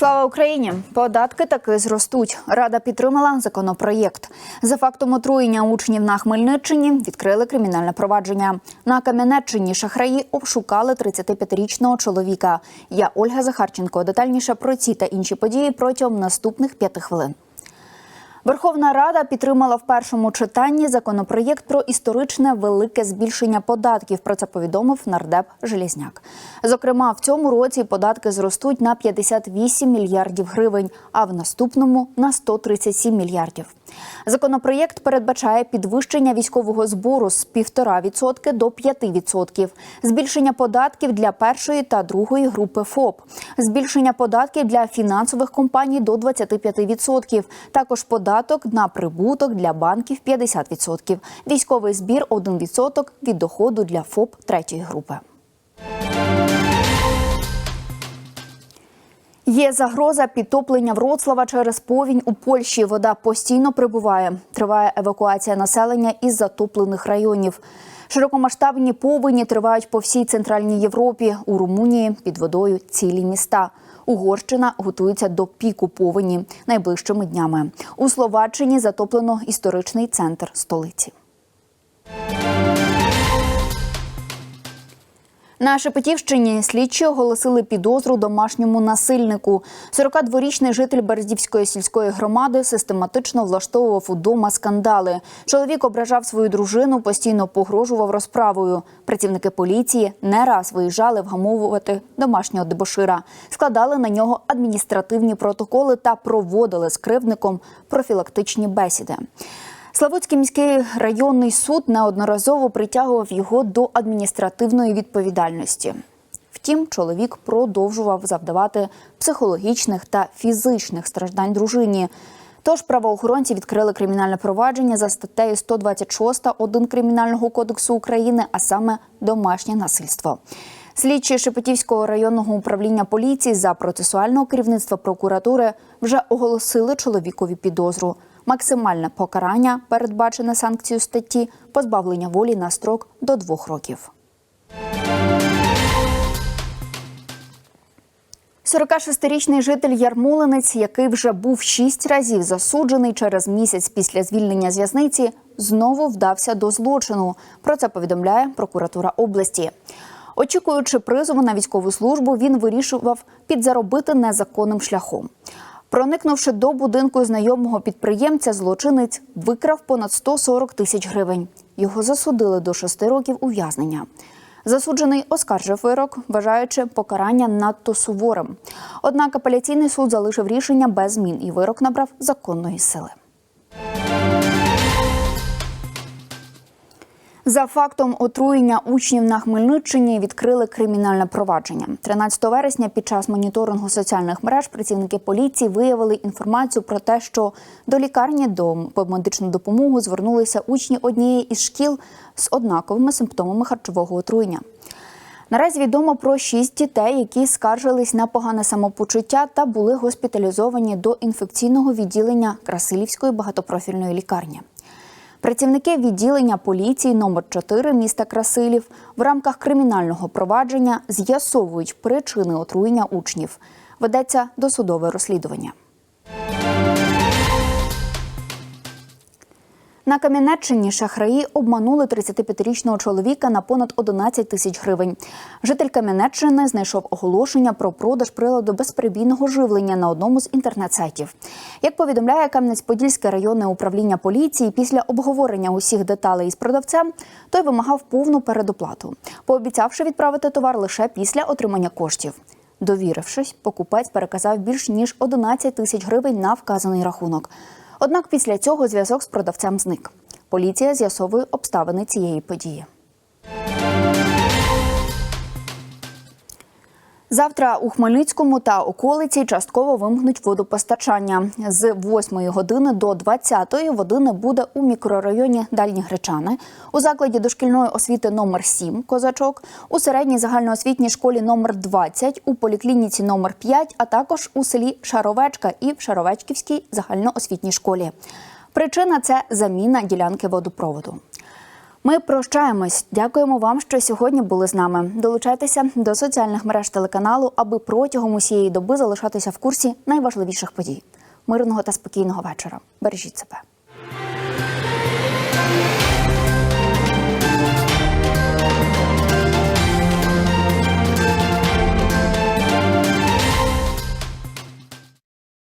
Слава Україні! Податки таки зростуть. Рада підтримала законопроєкт. За фактом отруєння учнів на Хмельниччині відкрили кримінальне провадження. На Кам'янеччині шахраї обшукали 35-річного чоловіка. Я Ольга Захарченко. Детальніше про ці та інші події протягом наступних п'яти хвилин. Верховна Рада підтримала в першому читанні законопроєкт про історичне велике збільшення податків. Про це повідомив нардеп Желізняк. Зокрема, в цьому році податки зростуть на 58 мільярдів гривень, а в наступному на 137 мільярдів. Законопроєкт передбачає підвищення військового збору з 1,5% до 5%, збільшення податків для першої та другої групи ФОП, збільшення податків для фінансових компаній до 25%, також податок на прибуток для банків 50%, військовий збір 1% від доходу для ФОП третьої групи. Є загроза підтоплення Вроцлава через повінь у Польщі. Вода постійно прибуває. Триває евакуація населення із затоплених районів. Широкомасштабні повені тривають по всій центральній Європі. У Румунії під водою цілі міста. Угорщина готується до піку повені найближчими днями. У Словаччині затоплено історичний центр столиці. На Шепетівщині слідчі оголосили підозру домашньому насильнику. 42-річний житель Берездівської сільської громади систематично влаштовував удома скандали. Чоловік ображав свою дружину, постійно погрожував розправою. Працівники поліції не раз виїжджали вгамовувати домашнього дебошира, складали на нього адміністративні протоколи та проводили з кривдником профілактичні бесіди. Славутський міський районний суд неодноразово притягував його до адміністративної відповідальності. Втім, чоловік продовжував завдавати психологічних та фізичних страждань дружині. Тож правоохоронці відкрили кримінальне провадження за статтею 126 1 Кримінального кодексу України, а саме домашнє насильство. Слідчі Шепетівського районного управління поліції за процесуального керівництва прокуратури вже оголосили чоловікові підозру. Максимальне покарання передбачене санкцією статті позбавлення волі на строк до двох років. 46-річний житель Ярмолинець, який вже був шість разів засуджений через місяць після звільнення з в'язниці, знову вдався до злочину. Про це повідомляє прокуратура області. Очікуючи призову на військову службу, він вирішував підзаробити незаконним шляхом. Проникнувши до будинку знайомого підприємця, злочинець викрав понад 140 тисяч гривень. Його засудили до шести років ув'язнення. Засуджений оскаржив вирок, вважаючи покарання надто суворим. Однак апеляційний суд залишив рішення без змін і вирок набрав законної сили. За фактом отруєння учнів на Хмельниччині відкрили кримінальне провадження. 13 вересня під час моніторингу соціальних мереж працівники поліції виявили інформацію про те, що до лікарні до медичну допомогу звернулися учні однієї із шкіл з однаковими симптомами харчового отруєння. Наразі відомо про шість дітей, які скаржились на погане самопочуття та були госпіталізовані до інфекційного відділення Красилівської багатопрофільної лікарні. Працівники відділення поліції номер 4 міста Красилів в рамках кримінального провадження з'ясовують причини отруєння учнів. Ведеться досудове розслідування. На Кам'янеччині шахраї обманули 35-річного чоловіка на понад 11 тисяч гривень. Житель Кам'янеччини знайшов оголошення про продаж приладу безперебійного живлення на одному з інтернет-сайтів. Як повідомляє Кам'янець-Подільське районне управління поліції, після обговорення усіх деталей із продавцем, той вимагав повну передоплату, пообіцявши відправити товар лише після отримання коштів. Довірившись, покупець переказав більш ніж 11 тисяч гривень на вказаний рахунок. Однак після цього зв'язок з продавцем зник. Поліція з'ясовує обставини цієї події. Завтра у Хмельницькому та околиці частково вимкнуть водопостачання. З 8 години до 20 води не буде у мікрорайоні Дальні Гречани, у закладі дошкільної освіти номер 7 Козачок, у середній загальноосвітній школі номер 20 у поліклініці номер 5 а також у селі Шаровечка і в Шаровечківській загальноосвітній школі. Причина це заміна ділянки водопроводу. Ми прощаємось. Дякуємо вам, що сьогодні були з нами. Долучайтеся до соціальних мереж телеканалу, аби протягом усієї доби залишатися в курсі найважливіших подій. Мирного та спокійного вечора. Бережіть себе.